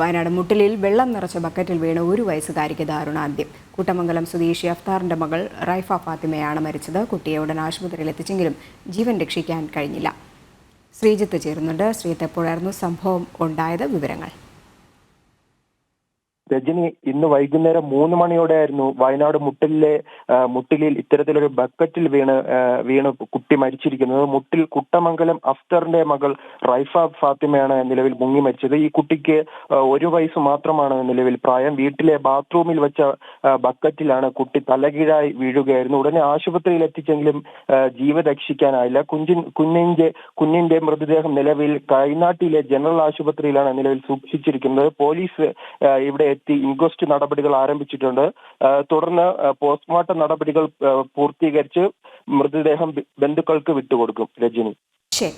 വയനാട് മുട്ടിലിൽ വെള്ളം നിറച്ച ബക്കറ്റിൽ വീണ് ഒരു വയസ്സുകാരിക്ക് ദാരുണാന്ത്യം. കൂട്ടമംഗലം സ്വദേശി അഫ്താറിന്റെ മകൾ റൈഫ ഫാത്തിമയാണ് മരിച്ചത്. കുട്ടിയെ ഉടൻ ആശുപത്രിയിൽ എത്തിച്ചെങ്കിലും ജീവൻ രക്ഷിക്കാൻ കഴിഞ്ഞില്ല. ശ്രീജിത്ത് ചേരുന്നുണ്ട്. ശ്രീജിത്ത് എപ്പോഴായിരുന്നു സംഭവം ഉണ്ടായത്? വിവരങ്ങൾ. രജനി ഇന്ന് വൈകുന്നേരം മൂന്ന് മണിയോടെയായിരുന്നു വയനാട് മുട്ടിലെ മുട്ടിലിൽ ഇത്തരത്തിലൊരു ബക്കറ്റിൽ വീണ് വീണ് കുട്ടി മരിച്ചിരിക്കുന്നത്. മുട്ടിൽ കുട്ടമംഗലം അഫ്തറിന്റെ മകൾ റൈഫ ഫാത്തിമയാണ് നിലവിൽ മുങ്ങി മരിച്ചത്. ഈ കുട്ടിക്ക് ഒരു വയസ്സ് മാത്രമാണ് നിലവിൽ പ്രായം. വീട്ടിലെ ബാത്റൂമിൽ വെച്ച ബക്കറ്റിലാണ് കുട്ടി തലകീഴായി വീഴുകയായിരുന്നു. ഉടനെ ആശുപത്രിയിൽ എത്തിച്ചെങ്കിലും ജീവ രക്ഷിക്കാനായില്ല. കുഞ്ഞിൻ കുഞ്ഞിന്റെ കുഞ്ഞിന്റെ മൃതദേഹം നിലവിൽ കൈനാട്ടിലെ ജനറൽ ആശുപത്രിയിലാണ് നിലവിൽ സൂക്ഷിച്ചിരിക്കുന്നത്. പോലീസ് ഇവിടെ എത്തി ഇൻക്വസ്റ്റ് നടപടികൾ ആരംഭിച്ചിട്ടുണ്ട്. തുടർന്ന് പോസ്റ്റ്മോർട്ടം നടപടികൾ പൂർത്തീകരിച്ച് മൃതദേഹം ബന്ധുക്കൾക്ക് വിട്ടുകൊടുക്കും രജനി. ശരി.